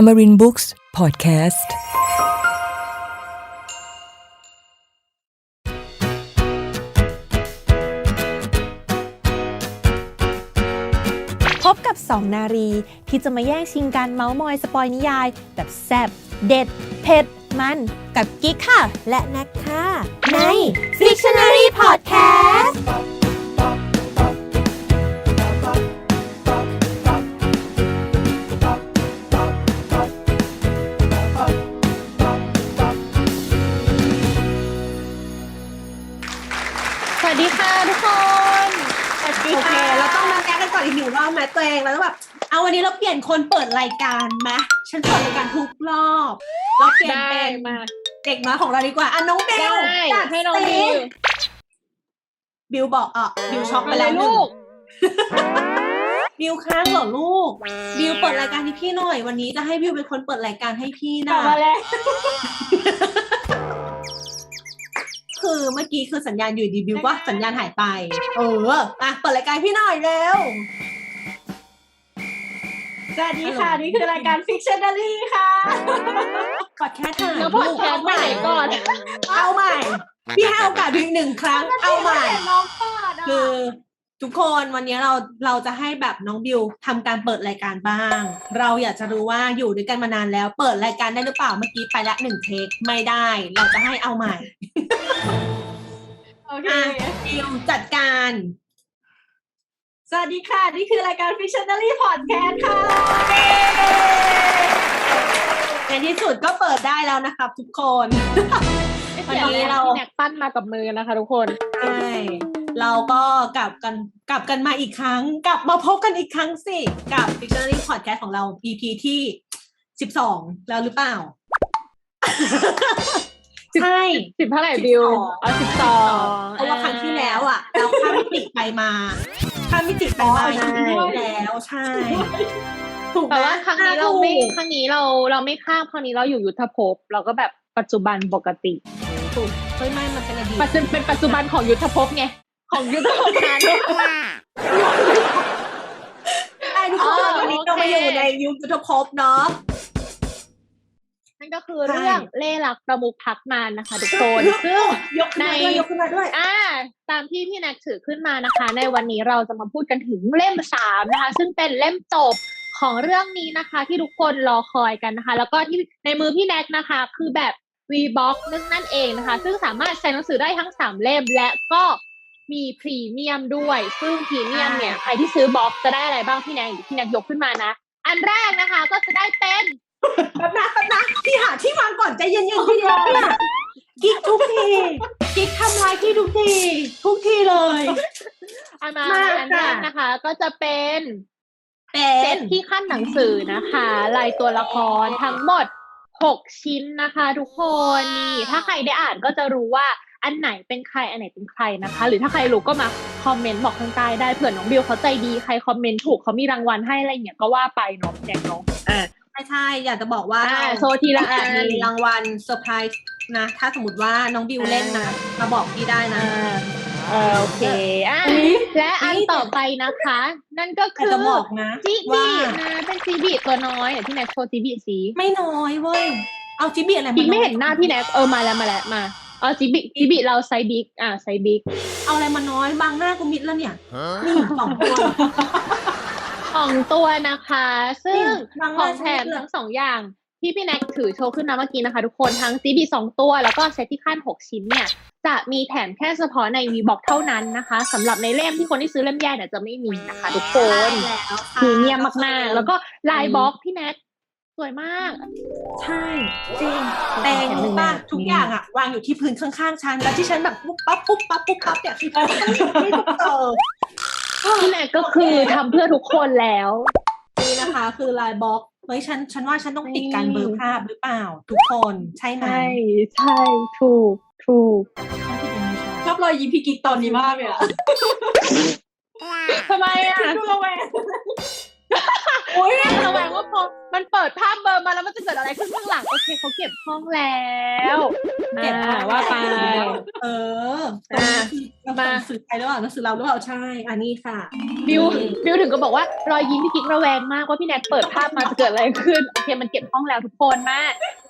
Amarin Books Podcast พบกับสองนารีที่จะมาแย่งชิงการเมาส์มอยสปอยนิยาย แบบแซบเด็ด เผ็ด มันกับกิ๊กค่ะ และแน็กค่ะใน Fictionary Podcast วัสดีค่ะทุกคนสวัสดีโอเค ค่ะเราต้องมาแก้กันก่อนอีกหนึ่งรอบแม้ตัวเองแล้วแบบ เอาวันนี้เราเปลี่ยนคนเปิดรายการไหมฉันเปิดรายการทุกรอบ เราเปลี่ยนได้เป็นมา เด็กน้อยของเราดีกว่า อะน้องเบลได้จัดให้น้องสิบิวบิวบอกอะบิวช็อกไปมาเลแล้วยหนึ่ลูงก บิวค้างเหรอลูก บิวเปิดรายการให้พี่หน่อย วันนี้จะให้บิวเป็นคนเปิดรายการให้พี่กลันะบมาแล้ว คือเมื่อกี้คือสัญญาณอยู่ดีบิวว่าสัญญาณหายไป เอออะเปิดรายการพี่หน่อยเร็ว สวัสดีค่ะ นี่คือรายการ Fictionary ค่ะกดแค่ถ่ายแล้วพอดแคสต์ไปไหนก่อน เอาใหม่ พี่ให้โอกาสบิวอีกหนึ่งครั้ง เอาใหม่น้องเปิดอะคือ ทุกคนวันนี้เราเราจะให้แบบน้องบิวทำการเปิดรายการบ้าง เราอยากจะรู้ว่าอยู่ด้วยกันมานานแล้ว เปิดรายการได้หรือเปล่าเมื่อกี้ไปละหนึ่งเทคไม่ได้ เราจะให้เอาใหม่โอเคอะบิวจัดการ สวัสดีค่ะ นี่คือรายการ Fictionary Podcast ค่ะในที่สุดก็เปิดได้แล้วนะครับทุกคนวันนี้เราพี่แน็กปั้นมากับมือนะคะทุกคนใช่ เราก็กลับกันกลับกันมาอีกครั้ง กลับมาพบกันอีกครั้งสิกับ Dictionary Podcast ของเรา EP ที่สิบสองแล้วหรือเปล่า ใช่สิบเท่าไหร่บิว12อ๋อสิบสองเพราะว่าครั้งที่แล้วอะเราข้ามมิติไปมาข้ามมิติไปมาอ๋อใช่แล้วใช่ถูกไหมแต่ว่าครั้งนี้เราไม่ถูกครั้งนี้เราเราไม่ข้ามครั้งนี้เราอยู่ยุทธภพ เราก็แบบปัจจุบันปกติถูกเฮ้ยไม่มันเป็นอดีตปัจจุเป็นปัจจุบันของยุทธภพไง ของยุทธภพนั้นไอ้ทุกคนอ๋อวันนี้เราโอเคมาอยู่ในยุคยุทธภพเนาะนั่นก็คือเรื่องเล่หลักประมุขพักมานนะคะ ทุกคนซึ่งยกขึ้นมาด้วยในยกขึ้นมาด้วยอ่าตามที่พี่แน็กถือขึ้นมานะคะ ในวันนี้เราจะมาพูดกันถึงเล่มสามนะคะ ซึ่งเป็นเล่มจบของเรื่องนี้นะคะ ที่ทุกคนรอคอยกันนะคะ แล้วก็ที่ในมือพี่แน็กนะคะ คือแบบ V box นึงนั่นเองนะคะ ซึ่งสามารถใช้หนังสือได้ทั้งสามเล่มและก็ มีพรีเมียมด้วย ซึ่งพรีเมียมเนี่ยใครที่ซื้อบ็อกจะได้อะไรบ้างพี่แน็กพี่แน็กยกขึ้นมานะ อันแรกนะคะก็จะได้เป็นแป๊บนะแป๊บนะพี่หาที่วางก่อนใจเย็นๆพี่เดียวเนี่ยกิ๊กทุกทีกิ๊กทำลายที่ทุกที ทุกทีเลยอันมามาอันแรกค่ะนะคะ ก็จะเป็นเป็เซนตที่ขั้นหนังสือนะคะลายตัวละครทั้งหมด6ชิ้นนะคะ ทุกคนนี่ถ้าใครได้อ่านก็จะรู้ว่า อันไหนเป็นใครอันไหนเป็นใครนะคะ หรือถ้าใครรู้ก็มาคอมเมนต์บอกข้างใต้ได้เผื่อน้องบิวเขาใจดีใครคอมเมนต์ถูกเขามีรางวัลให้อะไรอย่างเงี้ยก็ว่าไปเนาะแจกเนาะอ่าใช่ใช่อยากจะบอกว่าอ่าโชว์ทีละอันมีรางวัลเซอร์ไพรส์นะ ถ้าสมมติว่าน้องบิวเล่นนะมาบอกพี่ได้นะเออโอเคอะอุ๊ยและอันต่อไปนะคะ นั่นก็อยากคือจะบอกนะจิบิว่านะเป็นจิบิตัวน้อยเดี๋ยวพี่แน็กโชว์จิบิสีไม่น้อยเว้ยเอาจิบีอะไรมาบิ๊กไม่เห็นอยหน้าพี่แน็กเออมาแล้วมาแล้วมา เอาจิบิจิบิเราไซส์บิ๊กอ่าไซส์บิ๊กเอาอะไรมาน้อยบางหน้ากูมิดแล้วเนี่ยนี่สองตัว ของตัวนะคะ ซึ่งบางขหอน้างแถมฉันมิดเลยทั้งสองอย่างที่พี่แน็กถือโชว์ขึ้นมาเมื่อกี้นะคะทุกคนทั้งซีบีสองตัวแล้วก็เซตที่ขั้นหกชิ้นเนี่ย จะมีแถมแค่เฉพาะในวีบอกเท่านั้นนะคะสำหรับในเล่มที่คนที่ซื้อเล่มแยกเนี่ยจะไม่มีนะคะทุกคนใช่แล้วค่ะพรีเมียมมากๆ แล้วก็ลายบล็อกพี่แน็ก สวยมาก ใช่จริงแต่งรู้ป่ะทุกอย่างอะวางอยู่ที่พื้นข้างๆฉันแล้วที่ฉันแบบปุ๊บปั๊บปุ๊บปั๊บปุ๊บปั๊บเนี่ยคือต้องไม่ถูกเออพี่แน็กก็คือทำเพื่อทุกคนแล้ว นี่นะคะ คือลายบล็อกเฮ้ยฉันฉันว่าฉันต้องติดการเบลอภาพหรือเปล่า ทุกคนใช่ไหมใช่ใช่ถูกถูกฉันติดยังไงชอบรอยยิ้มพี่กิ๊กตอนนี้มากเลยอะทำไมอะดูระแวง อุ้ยระแวงว่าพอมันเปิดภาพเบอร์มาแล้วมันจะเกิดอะไรขึ้นข้างหลังโอเคเขาเก็บห้องแล้วเก็บอ่าว่าไป เอออะเรามาหนังสือใครหรือเปล่าหนังสือเราหรือเปล่าใช่ อันนี้ค่ะบิวบิวถึงก็บอกว่ารอยยิ้มพี่กิ๊กระแวงมากว่าพี่แนทเปิดภาพมาจะเกิดอะไรขึ้นโอเคมันเก็บห้องแล้วทุกคนมา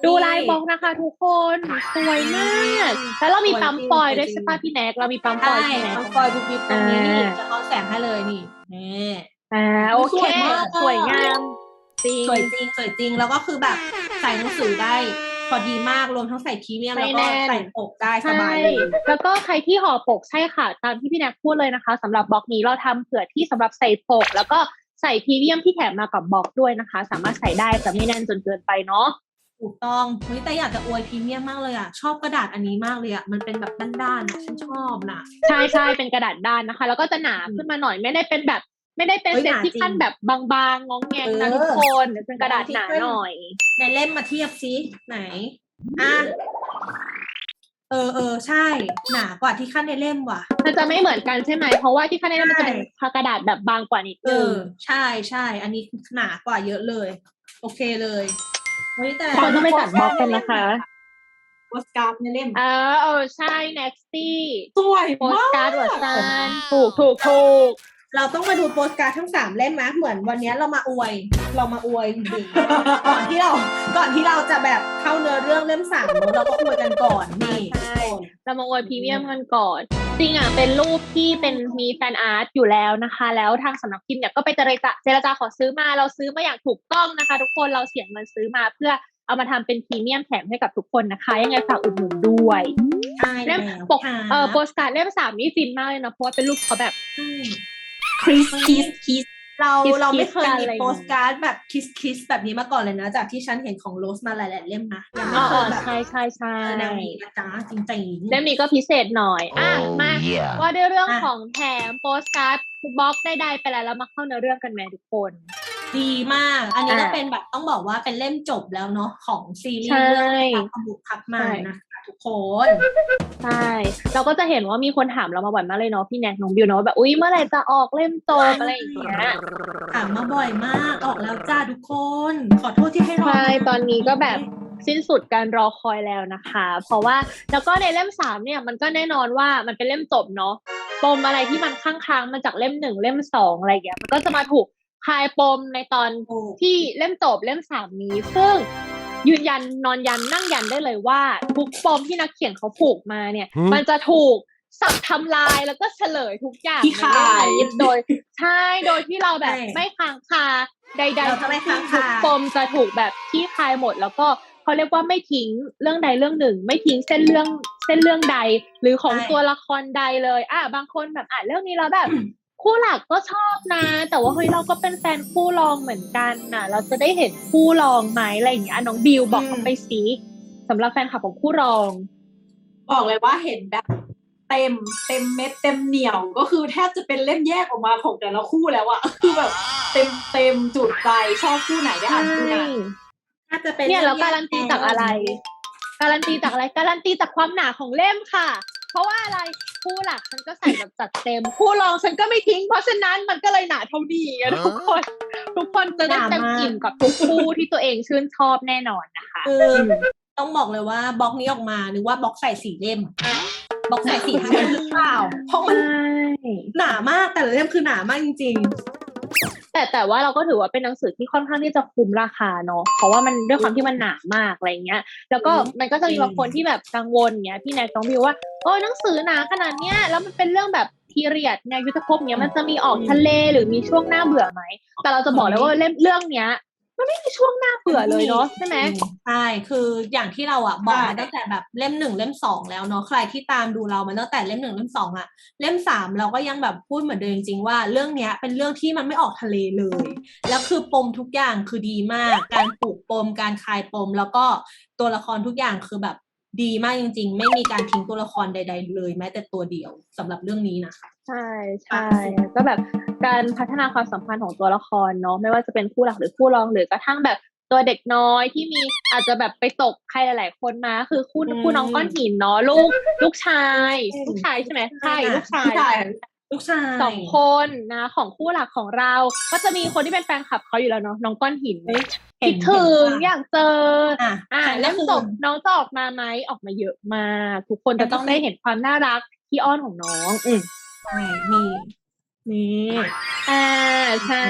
ดูลายบล็อกนะคะทุกคนสวยมากแล้วเรามีปั๊มฟอยล์ด้วยใช่ปะพี่แนทเรามีปั๊มฟอใช่ยล์ใช่ไหม ต้องคอยบุบบิบตรงนี้อ่านี่จะเอาแสงให้เลยนี่นี่ อ่าโอเคสวยมากอะสวยงามจริงสวยจริงสวยจริง แล้วก็คือแบบใส่หนังสือได้พอดีมากรวมทั้งใส่พรีเมียมไม่แล้วก็แน่นใส่ปกได้สใช่บายเลยแล้วก็ใครที่ห่อปกใช่ค่ะ ตามที่พี่แนทพูดเลยนะคะสำหรับบล็อกนี้เราทำเผื่อที่สำหรับใส่ปก แล้วก็ใส่พรีเมียมที่แถมมากับบล็อกด้วยนะคะ สามารถใส่ได้แต่ไม่แน่นจนเกินไปเนาะถูกต้องเฮ้ยแต่อยากจะอวยพรีเมียมมากเลยอะ ชอบกระดาษอันนี้มากเลยอะ มันเป็นแบบด้านๆอะฉันชอบนะใช่ใช่เป็นกระดาษด้านนะคะ แล้วก็จะหนาขึ้นมาหน่อยไม่ได้เป็นแบบ ไม่ได้เป็นเฮ้ยเซตหนาที่จริงขั้นแบบบางๆงองแงงนะเออทุกคนเป็นกระดาษหนาหน่อยในเล่มมาเทียบซิไหนอะเออเออใช่ หนากว่าที่ขั้นในเล่มว่ะ มันจะไม่เหมือนกันใช่ไหมเพราะว่าที่ข้างในมันจะเป็นใช่กระดาษแบบบางกว่านิดเอนึงอใช่ใช่อันนี้หนากว่าเยอะเลย โอเคเลยเฮ้ยแต่คนต้องไปตัดบล็อกกันนะคะโปสการ์ดในเล่มเออเออใช่ nexty สวยโปสมากการ์ดวัซันถูกถูกถูก เราต้องมาดูโปสการ์ดทั้งสามเล่มนะเหมือนวันนี้เรามาอวย เรามาอวยจริงๆก่อนที่เราก่อนที่เราจะแบบเข้าเนื้อเรื่องเล่มสามเนอะเราก็อวยกันก่อนนี่ใช่เรามาอวยพรีเมียมกันก่อนจริงอะเป็นรูปที่เป็นมีแฟนอาร์ตอยู่แล้วนะคะ แล้วทางสำนักพิมพ์เนี่ยก็ไปเจรจาเจรจาขอซื้อมาเราซื้อมาอย่างถูกต้องนะคะ ทุกคนเราเสียเงินซื้อมาเพื่อเอามาทำเป็นพรีเมียมแถมให้กับทุกคนนะคะ ยังไงฝากอุดหนุนด้วยใช่เล่มแล้วปกค่ะเอ่อโปสการ์ดเล่มสามนี่ฟินมากเลยนะเพราะว่าเป็นรูปเขาแบบใช่ คริสคิสคิสเราคิสเราไม่เคยคิสกันมีอะไรโปสการ์ดแบบคิสคิสแบบนี้มาก่อนเลยนะ จากที่ฉันเห็นของโรสมาหลายๆเล่มนะยังไม่อ๋อเคยแบบใช่ใช่ใช่แนวนี้นะจ๊ะจริงๆ เล่มนี้ก็พิเศษหน่อย อะ มาว่าด้วยเรื่องอะ ของแถมโปสการ์ดบล็อกได้ๆไปแล้วแล้วมาเข้าเนื้อเรื่องกันไหมทุกคน ดีมาก อันนี้ก็อะเป็นแบบต้องบอกว่าเป็นเล่มจบแล้วเนาะของซีรีใช่ส์เรื่องพักบุกพักมาใช่นะคะ ทุกคน ใช่ เราก็จะเห็นว่ามีคนถามเรามาบ่อยมากเลยเนาะพี่แนกน้องบิวเนาะว่าแบบอุ้ยเมื่อไหร่จะออกเล่มโตอะไรอย่างเงี้ยถามมาบ่อยมากออกแล้วจ้าทุกคน ขอโทษที่ให้รอใช่นานตอนนี้ก็แบบสิ้นสุดการรอคอยแล้วนะคะ เพราะว่าแล้วก็ในเล่มสามเนี่ยมันก็แน่นอนว่ามันเป็นเล่มจบเนาะปมอะไรที่มันค้างค้างๆมาจากเล่มหนึ่งเล่มสองอะไรอย่างเงี้ยมันก็จะมาถูกคลายปมในตอนถูกที่เล่มจบเล่มสามนี้ซึ่ง ยืนยันนอนยันนั่งยันได้เลยว่า ทุกปมที่นักเขียนเขาผูกมาเนี่ย มันจะถูกสับทำลายแล้วก็เฉลยทุกอย่างที่ในขายเล่มนี้โดยใช่โดยที่เราแบบใช่ไม่ค้างคาใดเราๆจะไม่ทั้งสิ้นค้างทุกคาปมจะถูกแบบที่คลายหมด แล้วก็เขาเรียกว่าไม่ทิ้งเรื่องใดเรื่องหนึ่ง ไม่ทิ้งเส้นเรื่องเส้นเรื่องใด หรือของใช่ตัวละครใดเลย อะบางคนแบบอ่านเรื่องนี้แล้วแบบ คู่หลักก็ชอบนะ แต่ว่าเฮ้ยเราก็เป็นแฟนคู่รองเหมือนกันน่ะเราจะได้เห็นคู่รองไหมอะไรอย่างเงี้ยอะน้องบิวบอกอืมเขาไปสิสำหรับแฟนคลับของคู่รอง บอกเลยว่าเห็นแบบเต็มเต็มเม็ดเต็มเหนียวก็คือแทบจะเป็นเล่มแยกออกมาของแต่ละคู่แล้วอะคือแบบเต็มเต็มจุดใจชอบคู่ไหนได้อ่านคู่นั้นถ้าจะเป็นเนี่ยเราองการันตีจากอะไร การันตีจากอะไรการันตีจากความหนาของเล่มค่ะเพ ราะว่าอะไรคู่หลักฉันก็ใส่แบบจัดเต็มคู่รองฉันก็ไม่ทิ้ง เพราะฉะนั้นมันก็เลยหนาเท่านี้ไงทุกคน ทุกคนจะได้เต็มอิ่มกับทุกคู่ที่ตัวเองชื่นชอบแน่นอนนะคะคือต้องบอกเลยว่าบล็อกนี้ออกมานึกว่าบล็อกใส่สี่เล่มบล็อกใส่สี่ทั้งเล่มหรือเปล่าเพราะมันใช่หนามากแต่ละเล่มคือหนามากจริง แต่แต่ว่าเราก็ถือว่าเป็นหนังสือที่ค่อนข้างที่จะคุ้มราคาเนาะเพราะว่ามันด้วยความที่มันหนามากอะไรเงี้ย แล้วก็อืมมันก็จะมีบางคนที่แบบกังวลเงี้ยพี่แนกต้องบิวว่าโอ้ยหนังสือหนาขนาดเนี้ยแล้วมันเป็นเรื่องแบบพีเรียดไงยุทธภพเนี้ยมันจะมีออกทะเลหรือมีช่วงหน้าเบื่อไหมแต่เราจะบอกเลยว่าเล่มเรื่องเนี้ย มันไม่มีช่วงหน้าเบื่อเลยเนาะใช่ไหมใช่คืออย่างที่เราอะบอกมาใช่ตั้งแต่แบบเล่มหนึ่งเล่มสองแล้วเนาะใครที่ตามดูเรามาตั้งแต่เล่มหนึ่งเล่มสองอะ เล่มสามเราก็ยังแบบพูดเหมือนเดิมจริงๆว่าเรื่องเนี้ยเป็นเรื่องที่มันไม่ออกทะเลเลย แล้วคือปมทุกอย่างคือดีมาก การปลูกปมการคลายปม แล้วก็ตัวละครทุกอย่างคือแบบดีมากจริง ๆ ไม่มีการทิ้งตัวละครใด ๆ เลย แม้แต่ตัวเดียวสำหรับเรื่องนี้นะคะ ใช่ใช่ก็แบบการพัฒนาความสัมพันธ์ของตัวละครเนาะไม่ว่าจะเป็นคู่หลักหรือคู่รองหรือกระทั่งแบบตัวเด็กน้อยที่มีอาจจะแบบไปตกใครหลาย ๆ คนมาคือคู่อืมคู่น้องก้อนหินเนาะลูกลูกชาย ลูกชายใช่ไหมใช่ลูกชายใช่ลูกชายสองคนนะของคู่หลักของเรา ก็จะมีคนที่เป็นแฟนคลับเขาอยู่แล้วเนาะน้องก้อนหินเฮ้ยคิดถึงเห็นอยากเจอ อะอ่าฉันก็เล่มคือจบน้องจะออกมาไหมออกมาเยอะมากทุกคนจะต้องได้เห็นความน่ารักที่อ้อนของน้อง อื มใช่มีนี่อ่าใช่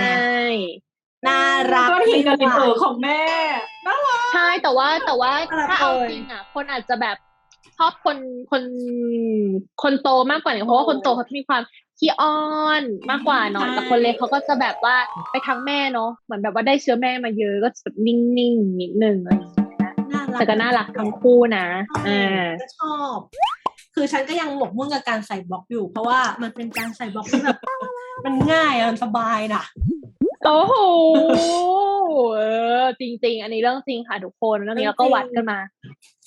น่ารักก้อนหินกับลินเออไม่ไหวของแม่น่ารัก ใช่แต่ว่าแต่ว่าน่ารักถ้าเอาเลยจริงอะ คนอาจจะแบบชอบคนคนคนโตมากกว่าเนี่ยเพราะว่าคนโตเขาจะมีความขี้อ้อนมากกว่าเนาะแต่คนเล็กเขาก็จะแบบว่าไปทางแม่เนาะเหมือนแบบว่าได้เชื้อแม่มาเยอะก็จะแบบนิ่งๆนิดนึงอะไรอย่างเงี้ยน่ารักแต่ก็น่ารักทั้งคู่นะอ่าก็ชอบ คือฉันก็ยังหมกมุ่นกับการใส่บล็อกอยู่ เพราะว่ามันเป็นการใส่บล็อกที่แบบมันง่ายอะมันสบายน่ะโอ้โหเออจริง ๆ อันนี้เรื่องจริงค่ะทุกคนเรื่องนี้เราก็วัดกันมา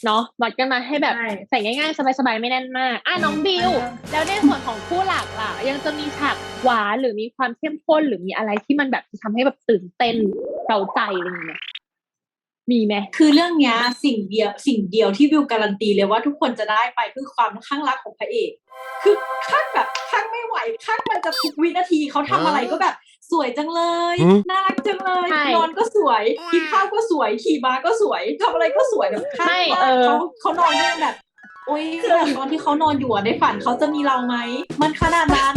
เนาะวัดกันมาให้แบบใช่ใส่ง่ายๆ สบายๆ ไม่แน่นมาก อะน้องบิว แล้วในส่วนของคู่หลักล่ะ ยังจะมีฉากหวานหรือมีความเข้มข้นหรือมีอะไรที่มันแบบทำให้แบบตื่นเต้นเร้าใจอะไรอย่างเงี้ย มีไหมคือเรื่องเนี้ยสิ่งเดียวสิ่งเดียวที่วิวการันตีเลยว่าทุกคนจะได้ไปคือความข้างรักของพระเอก คือข้างแบบข้างไม่ไหวข้างมันจะทุกวินาทีเขาทำอะไรก็แบบสวยจังเลยหืมน่ารักจังเลยใช่นอนก็สวยกินข้าวก็สวยขี่ม้าก็สวยทำอะไรก็สวยแบบข้างไม่มากเออเขาเขานอนก็ยังแบบโอ๊ยคือแบบตอนที่เขานอนอยู่อะในฝันเขาจะมีเราไหมมันขนาดนั้น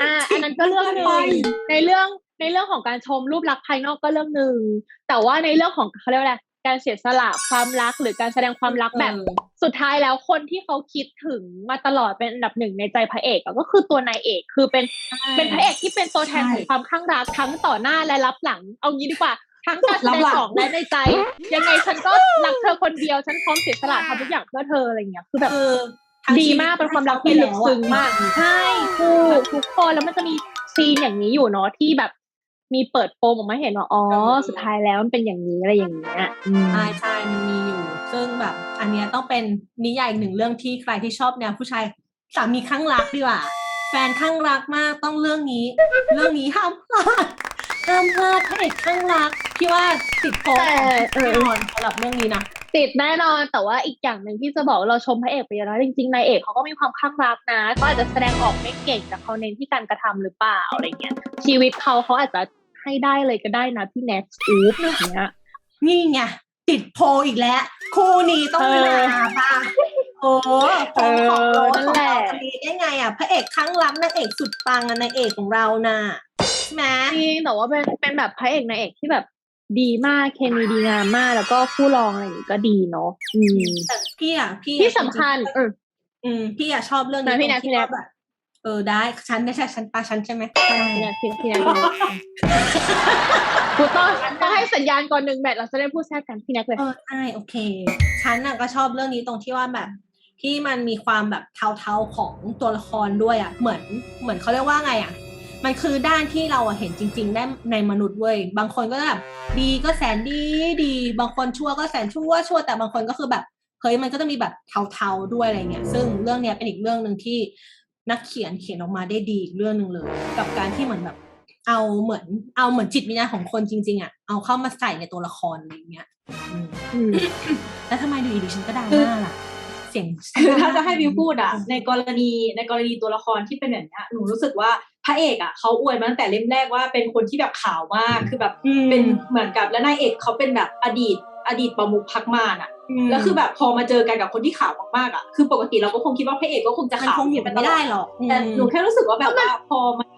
อ่าอันนั้นก็เรื่องหนึ่ไปงในเรื่อง ในเรื่องของการชมรูปลักษณ์ภายนอกก็เรื่องหนึ่งแต่ว่าในเรื่องของเขาเรียกว่าอะไรการเสียสละความรักหรือการแสดงความรักแบบเออสุดท้ายแล้วคนที่เขาคิดถึงมาตลอดเป็นอันดับหนึ่งในใจพระเอกอะก็คือตัวนายเอกคือเป็นเป็นพระเอกที่เป็นตัวแทนของความข้างรักทั้งต่อหน้าและรับหลัง เอางี้ดีกว่าทั้งการแสดงออกและในใจ ยังไงฉันก็รักเธอคนเดียวฉันพร้อมเสียสละทำทุกอย่างเพื่อเธออะไรอย่างเงี้ยคือแบบคือทั้งดีชีวิตมากเป็นความรักที่ลึกซึ้งมากใช่ถูกทุกคนแล้วมันจะมีซีนอย่างนี้อยู่เนาะที่แบบ มีเปิดโปมออกมาให้เห็นว่าอ๋อสุดท้ายแล้วมันเป็นอย่างนี้อะไรอย่างเงี้ยอืมใช่ใช่มันมีอยู่ ซึ่งแบบ อันเนี้ยต้องเป็นนิยายอีกหนึ่งเรื่องที่ใครที่ชอบแนวผู้ชายสามีข้างรักดีกว่า แฟนข้างรักมากต้องเรื่องนี้ เรื่องนี้ห้ามพลาดห้ามพลาดพระเอกข้างรักพี่ว่าติดโพสแต่เออแน่นอนสำหรับเรื่องนี้นะติดแน่นอนแต่ว่าอีกอย่างหนึ่งที่จะบอกเราชมพระเอกไปเยอะแล้วจริงๆนายเอกเขาก็มีความข้างรักนะ ก็อาจจะแสดงออกไม่เก่งแต่เขาเน้นที่การกระทำหรือเปล่าอะไรเงี้ยชีวิตเขาเขาอาจจะ ให้ได้เลยก็ได้นะพี่แน็กอูฟอย่างเงี้ยนี่ไงติดโพลอีกแล้ว คู่นี้ต้องเออมาป่ะโอ้ผมของเอโรอสนั่นของแหละเราคนนี้ได้ไงอะพระเอกข้างรักนางเอกสุดปังอะนางเอกของเราน่ะใช่ไหมจริงแต่ว่าเป็นเป็นแบบพระเอกนายเอกที่แบบดีมากเคมีดีงามมากแล้วก็คู่รองอะไรอย่างงี้ก็ดีเนาะอืมแต่พี่อะพี่อะที่สำคัญเอออืมพี่อะชอบเรื่องไหนพี่นี้แนทตรงพี่แนทว่าแบบเออได้ฉันไม่ใช่ฉันปาฉันใช่ไหมพี่แน็กพี่พี่แน็กกูต้องต้องให้สัญญาณก่อนหนึ่งแมทเราจะได้พูดแทรกกันพี่แน็กเลยเออใช่โอเค ฉันน่ะก็ชอบเรื่องนี้ตรงที่ว่าแบบ ที่มันมีความแบบเทาๆของตัวละครด้วยอะ เหมือนเหมือนเขาเรียกว่าไงอะมันคือด้านที่เราอะเห็นจริง ๆ ได้ในมนุษย์เว้ย บางคนก็แบบดีก็แสนดีดี บางคนชั่วก็แสนชั่วชั่ว แต่บางคนก็คือแบบเฮ้ยมันก็จะมีแบบเทาๆด้วยอะไรเงี้ย ซึ่งเรื่องเนี้ยเป็นอีกเรื่องหนึ่งที่ นักเขียนเขียนออกมาได้ดีอีกเรื่องหนึ่งเลย กับการที่เหมือนแบบ เอาเหมือน เอาเหมือนจิตวิญญาณของคนจริง ๆอะเอาเข้ามาใส่ในตัวละครอะไรเงี้ยอืมอืมแล้วทำไมดูดีๆฉันก็ดังมากล่ะเสียงคือถ้าจะให้วิวพูดอะในกรณีในกรณีตัวละครที่เป็นแบบเนี้ยหนูรู้สึกว่าพระเอกอะเขาอวยมาตั้งแต่เล่มแรกว่าเป็นคนที่แบบขาวมากคือแบบอืมเป็นเหมือนกับแล้วนายเอกเขาเป็นแบบอดีตอดีตประมุขพักมารอะ แล้วคือแบบพอมาเจอกันกับคนที่ขาวมากๆอะคือปกติเราก็คงคิดว่าพระเอกก็คงจะมันขาวคงอยู่ปกันตไม่ลได้อดหรอกแต่หนูอืมแค่รู้สึกว่าแบบว่าพอมัน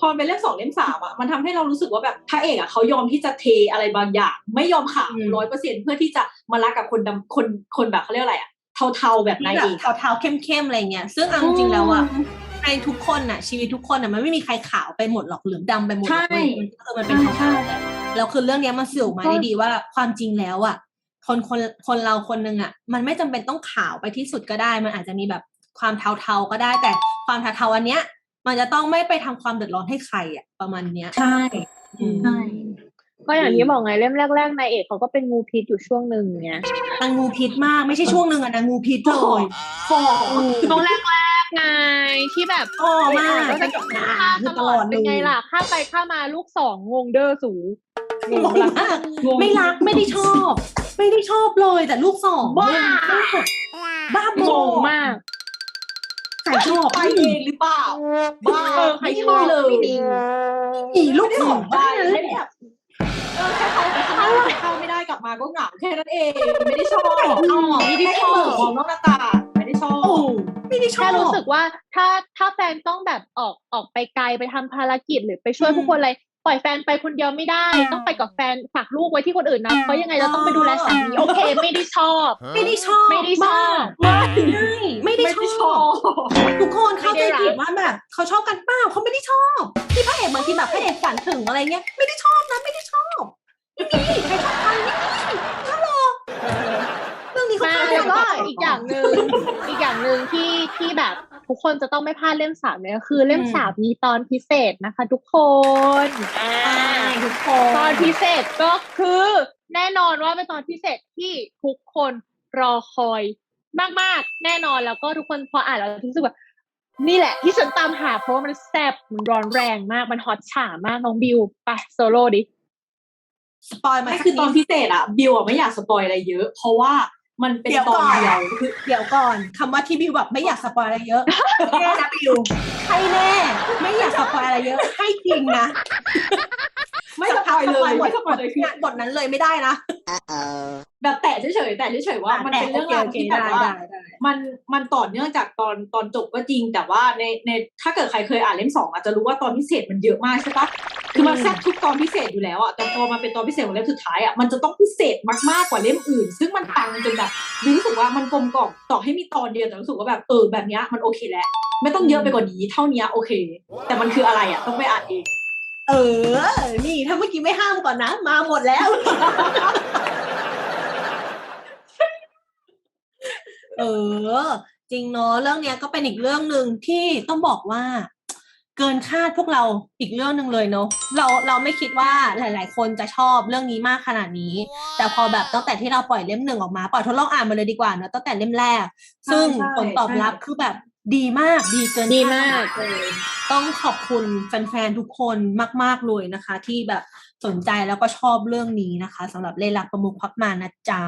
พอมันเป็นเล่มสองเล่มสามอะมันทำให้เรารู้สึกว่าแบบพระเอกอะเขายอมที่จะเทอะไรบางอย่าง ไม่ยอมขาวอืมร้อยเปอร์เซ็นเพื่อที่จะมารักกับคนดำคนคนแบบเขาเรียกอะไรอะเทาๆแบบนายเอกอะเทาๆเข้มๆอะไรเงี้ยซึ่งเอาจริงๆแล้วอะในทุกคนน่ะชีวิตทุกคนน่ะมันไม่มีใครขาวไปหมดหรอกหรือดำไปหมดหรอกใช่เว้ยมันก็คือมันเป็นใช่เทาๆแหละแล้วคือเรื่องเนี้ยมันสื่อออกมาได้ดีว่าความจริงแล้วอะ คนคนคนเราคนหนึ่งอะมันไม่จำเป็นต้องขาวไปที่สุดก็ได้ มันอาจจะมีแบบความเทาๆก็ได้ แต่ความเทาๆอันเนี้ย มันจะต้องไม่ไปทำความเดือดร้อนให้ใครอะประมาณเนี้ยใช่อืมใช่ก็อย่างที่บอกไงเล่มแรกๆนายเอกเขาก็เป็นงูพิษอยู่ช่วงหนึ่งเนี้ยนางงูพิษมากไม่ใช่ช่วงหนึ่งอะนางงูพิษเลยฟอช่วงแรกๆไงที่แบบอ๋อมากก็จะหนาฆ่าคือตตลลออดดเป็นไงเลยล่ะฆ่าไปฆ่ามาลูกสองงงเด้อสูงงมากไม่รักไม่ได้ชอบ ไม่ได้ชอบเลยแต่ลูกสองบ้าบ้าบงองมากใครชอบไปเองหรือเปล่าบ้าเออใครชอบเลยไม่ดีอีลูไม่กได้สสอนงใจไม่ได้แบบเออแค่เขาไปข้างนอกเข้าไม่ได้กลับมาก็เหงาแค่นั้นเอง ไม่ได้ชอบอ๋อไม่ได้ชอบมองนอกหน้าต่างไม่ได้ชอบโอ้ไม่ได้ชอบแค่รู้สึกว่าถ้าถ้าแฟนต้องแบบออกออกไปไกลไปทำภารกิจหรือไปช่วยอืมผู้คนอะไร ปล่อยแฟนไปคนเดียวไม่ได้ ต้องไปกับแฟนฝากลูกไว้ที่คนอื่นนะเพราะยังไงเราต้องไปดูแลสามีโอเค ไม่ได้ชอบ ไม่ได้ชอบไม่ได้ชอบมากไม่ไม่ได้ไม่ชได้ชออบบทุกคนเข้าใจไม่ได้รักผิดว่าแบบเขาชอบกันเปล่าเขาไม่ได้ชอบ ที่พระเอกบางทีแบบพระเอกฝันถึงอะไรเงี้ยไม่ได้ชอบนะไม่ได้ชอบไม่มีใครชอบใครไม่มีฮัลโหลเรื่องนี้เขามาเข้าใจแล้วก็ผิดอีกอย่างหนึ่งอีกอย่างหนึ่งที่ที่แบบ ทุกคนจะต้องไม่พลาดเล่มสามเนี่ยก็คือเล่มอืมสามมีตอนพิเศษนะคะ ทุกคนใช่ทุกคตอนนพิเศษก็คือ แน่นอนว่าเป็นตอนพิเศษที่ทุกคนรอคอยมากๆ แน่นอนแล้วก็ทุกคนพออ่านแล้วรู้สึกแบบนี่แหละที่ฉันตามหาเพราะว่ามันแซ่บมันร้อนแรงมากมันฮอตฉ่ามากน้องบิวไปโซโล่ดิสปอยมาไม่สักคือตอนนิดพิเศษอะบิวอะไม่อยากสปอยอะไรเยอะ เพราะว่า มันเป็นเดี๋ยวตอก่นอนเดียวคือเดี๋ยวก่อนคำว่าที่บิวแบบไม่อยากสปอยอะไรเยอะแน่นะบิวให้แน่ ไม่อยากสปอยอะไรเยอะ ให้จริงนะ ไม่สปอยเลยบไม่ทสปอยเลยคือบทนั้นเลยไม่ได้นะแบบแตะเฉยๆแต่เฉยๆว่ามันเป็นเรื่องราวที่แบบว่ามันมันต่อเนื่องจากตอนตอนจบก็จริง แต่ว่าในในถ้าเกิดใครเคยอ่านเล่มสองอาจจะรู้ว่าตอนพิเศษมันเยอะมากใช่ปะคือมันแทรกทุกตอนพิเศษอยู่แล้วอะแต่พอมาเป็นตอนพิเศษของเล่มสุดท้ายอะมันจะต้องพิเศษมากๆกว่าเล่มอื่น ซึ่งมันตังจนแบบรู้สึกว่ามันกลมกล่อมต่อให้มีตอนเดียวแต่รู้สึกว่าแบบเออแบบเนี้ยมันโอเคแล้วไม่ต้องเยอะไปกว่านี้เท่านี้โอเค แต่มันคืออะไรอะต้องไปอ่านเอง เออ นี่ถ้าเมื่อกี้ไม่ห้ามก่อนนะ มาหมดแล้ว เออ จริงเนาะเรื่องเนี้ยก็เป็นอีกเรื่องหนึ่งที่ต้องบอกว่า เกินคาดพวกเราอีกเรื่องหนึ่งเลยเนาะเราเราไม่คิดว่าหลาย ๆ คนจะชอบเรื่องนี้มากขนาดนี้ แต่พอแบบตั้งแต่ที่เราปล่อยเล่มหนึ่งออกมาปล่อยทดลองอ่านมาเลยดีกว่าเนอะตั้งแต่เล่มแรก ซึ่งใช่ผลตอบรับใช่คือแบบ ดีมากดีเกินดีคดมากเลยต้องขอบคุณแฟนๆทุกคนมาก ๆ เลยนะคะ ที่แบบสนใจแล้วก็ชอบเรื่องนี้นะคะสำหรับเล่นรักประมุขควักมานะจ๊ะ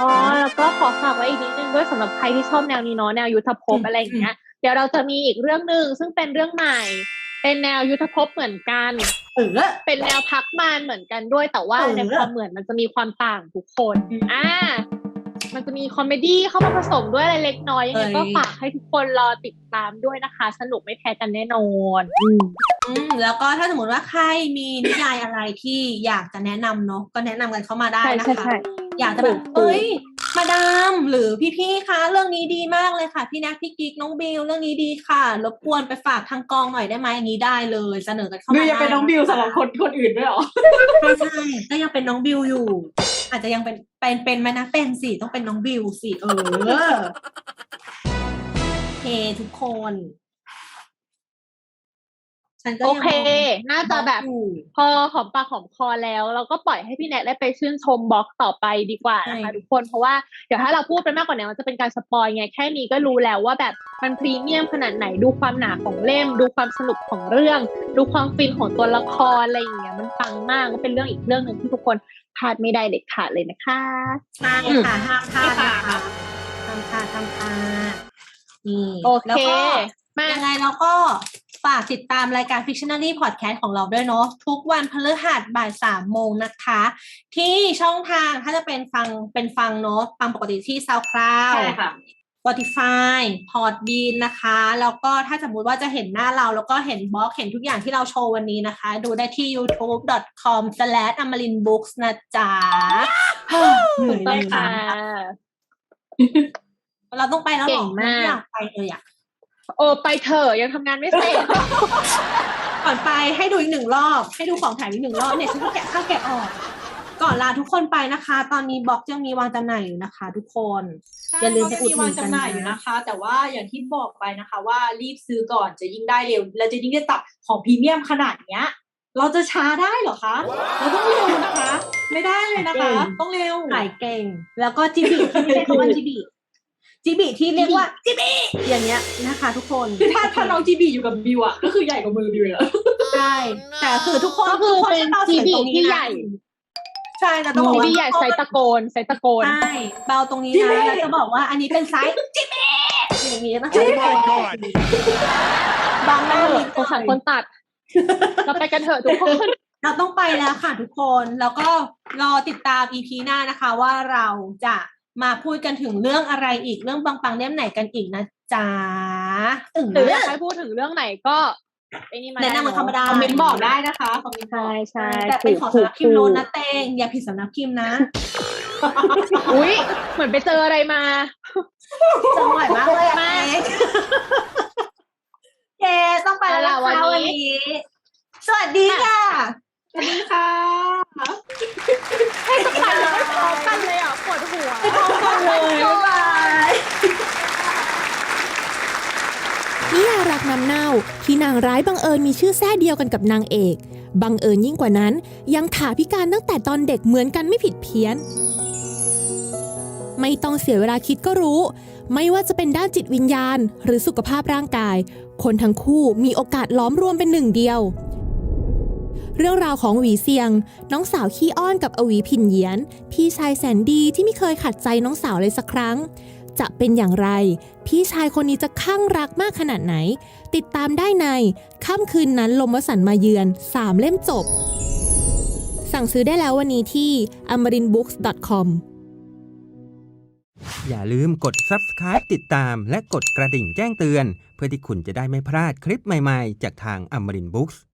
อ๋อแล้วก็ขอฝากไว้อีกนิดนึงด้วยสำหรับใครที่ชอบแนวนี้เนาะแนวยุทธภพอืมอะไรอย่างเงี้ยเดี๋ยวเราจะมีอีกเรื่องหนึ่งซึ่งเป็นเรื่องใหม่ เป็นแนวยุทธภพเหมือนกันเออเป็นแนวพักมานเหมือนกันด้วยแต่ว่าเออในความเหมือนมันจะมีความต่างทุกคนอืมอ่า มันจะมีคอมเมดี้เข้ามาผสมด้วยอะไรเล็กน้อยยังไงเอ้ยก็ฝากให้ทุกคนรอติดตามด้วยนะคะ สนุกไม่แพ้กันแน่นอนอืมอืมแล้วก็ถ้าสมมติว่าใครมีนิยายอะไรที่อยากจะแนะนำเนาะก็แนะนำกันเข้ามาได้ใช่นะใช่คะใช่อยากจะแบบถูกเอ้ย มาดามหรือพี่ๆคะเรื่องนี้ดีมากเลยค่ะ พี่นักพี่กิ๊กน้องบิวเรื่องนี้ดีค่ะรบกวนไปฝากทางกองหน่อยได้ไหมอย่างนี้ได้เลยเสนอกันเข้าบิมาวยังเป็นน้องบิวสำหรับคนคนอื่นด้วยเหรอใช่ใช่ก็ยังเป็นน้องบิวอยู่ อาจจะยังเป็นเป็นเป็นไหมนะเป็นสิต้องเป็นน้องบิวสิเออโอเคทุกคน ฉันก็โอยังเค น่าจะแบบอยู่พอหอมปากหอมคอแล้ว เราก็ปล่อยให้พี่แนทได้ไปชื่นชมบล็อกต่อไปดีกว่านะคะใช่ทุกคนเพราะว่าเดี๋ยวถ้าเราพูดไปมากกว่านี้มันจะเป็นการสปอยไงแค่นี้ก็รู้แล้วว่าแบบมันพรีเมียมขนาดไหนดูความหนาของเล่ม ดูความสนุกของเรื่อง ดูความฟินของตัวละครอะไรอย่างเงี้ยมันปังมากก็เป็นเรื่องอีกเรื่องหนึ่งที่ทุกคนพลาดไม่ได้เด็ดขาดเลยนะคะใช่ค่ะห้ามพลาดนะคะห้ามพลาดห้ามพลาดนี่โอแล้วเคก็มายังไงเราก็ ฝากติดตามรายการ Fictionary Podcast ของเราด้วยเนาะทุกวันพฤหัสบ่ายสามโมงนะคะ ที่ช่องทางถ้าจะเป็นฟังเป็นฟังเนาะฟังปกติที่ SoundCloud ใช่ค่ะ Spotify Podbean นะคะ แล้วก็ถ้าสมมุติว่าจะเห็นหน้าเรา แล้วก็เห็นบล็อกเห็นทุกอย่างที่เราโชว์วันนี้นะคะ ดูได้ที่ youtube.com/amarinbooks นะจ๊ะเหนื่อยต้เลองยค่ะเราต้องไปแล้วเหรเก่องมากไอยากไปเลยอะ โอ้ไปเถอะยังทำงานไม่เสร็จ ก่อนไปให้ดูอีกหนึ่งรอบ ให้ดูของแถมอีกหนึ่งรอบเนี่ยฉันก็แกะข้าวแกะออก ก่อนลาทุกคนไปนะคะ ตอนนี้บล็อกยังมีวางจำหน่ายอยู่นะคะ ทุกคน อย่าลืมไปอุดหนุนกันนะก็จะมีวางจำหน่ายอยู่นะคะ แต่ว่าอย่างที่บอกไปนะคะ ว่ารีบซื้อก่อนจะยิ่งได้เร็ว และจะยิ่งได้ตับของพรีเมียมขนาดเนี้ย เราจะช้าได้เหรอคะ เราต้องเร็วนะคะ ไม่ได้เลยนะคะ ต้องเร็ว ขายเก่ง แล้วก็จิบิที่ไม่ใช่คำว่าจิบิ จิบิที่เรียกว่าจิบิอย่างเงี้ยนะคะ ทุกคนคือถ้าถ้าน้องจีบีอยู่กับบิวอะก็คือใหญ่กว่ามือบิวเลยอะใช่แต่คือทุกคนก็คือทุกนเป็นให้ราสียง GB ตรงนี้ที่นะใหญ่ใช่แต่ต้องบอกมีว่าพี่ใหญ่ไซส์ตะโกนไซส์ตะโกนใช่เบาตรงนี้นะแล้วจะบอกว่าอันนี้เป็นไซส์จิบิอย่างนี้นะคะ Oh my god! บางหน้าลิสงสารคนตัด เราไปกันเถอะทุกคน เราต้องไปแล้วค่ะทุกคน แล้วก็รอติดตาม EP หน้านะคะว่าเราจะ มาพูดกันถึงเรื่องอะไรอีกเรื่องปังๆเล่มไหนกันอีกนะจ๊ะถึงหรืออยากให้พูดถึงเรื่องไหนก็ไอ้นี่มาแนะนำมาเข้ามาได้คอมเมนต์บอกได้นะคะคอมเมนต์บอใช่กใช่แต่เป็นของสำนักพิมพ์โน้นนะเตงอย่าผิดสำนักพิมพ์นะ อุ้ยเหมือนไปเจออะไรมาจังหวะมากเลยอะมากเค้กเค้กต้องไปแล้วล่ะเอาล่ะวันวันนี้นี้ สวัสดีค่ะ สวัสดีค่ะให้สักพันแล้วไม่พร้อมกันเลยอะปวดหัว พร้อมกันเลย บ๊ายบายนิยายรักน้ำเน่าที่นางร้ายบังเอิญมีชื่อแท้เดียวกันกับนางเอก บังเอิญยิ่งกว่านั้น ยังขาพิการตั้งแต่ตอนเด็กเหมือนกันไม่ผิดเพี้ยน ไม่ต้องเสียเวลาคิดก็รู้ ไม่ว่าจะเป็นด้านจิตวิญญาณ หรือสุขภาพร่างกาย คนทั้งคู่มีโอกาสล้อมรวมเป็นหนึ่งเดียว เรื่องราวของหวีเซียง น้องสาวขี้อ้อนกับอวีผินเหยียน พี่ชายแสนดีที่ไม่เคยขัดใจน้องสาวเลยสักครั้ง จะเป็นอย่างไร พี่ชายคนนี้จะข้างรักมากขนาดไหน ติดตามได้ในค่ำคืนนั้นลมวสันมาเยือน 3 เล่มจบ สั่งซื้อได้แล้ววันนี้ที่ amarinbooks.com อย่าลืมกด subscribe ติดตามและกดกระดิ่งแจ้งเตือน เพื่อที่คุณจะได้ไม่พลาดคลิปใหม่ ๆ จากทาง Amarin Books